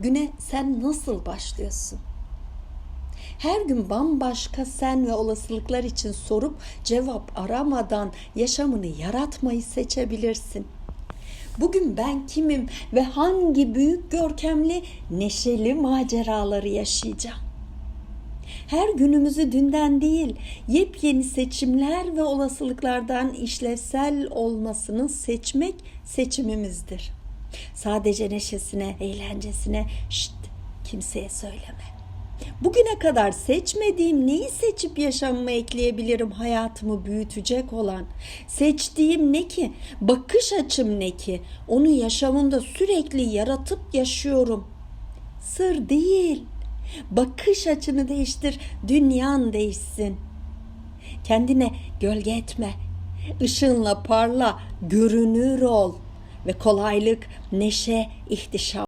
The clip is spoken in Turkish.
Güne sen nasıl başlıyorsun? Her gün bambaşka sen ve olasılıklar için sorup cevap aramadan yaşamını yaratmayı seçebilirsin. Bugün ben kimim ve hangi büyük görkemli neşeli maceraları yaşayacağım? Her günümüzü dünden değil, yepyeni seçimler ve olasılıklardan işlevsel olmasını seçmek seçimimizdir. Sadece neşesine, eğlencesine, şşt kimseye söyleme. Bugüne kadar seçmediğim neyi seçip yaşamıma ekleyebilirim hayatımı büyütecek olan? Seçtiğim ne ki? Bakış açım ne ki? Onu yaşamımda sürekli yaratıp yaşıyorum. Sır değil. Bakış açını değiştir, dünyan değişsin. Kendine gölge etme. Işınla parla, görünür ol ve kolaylık, neşe, ihtişam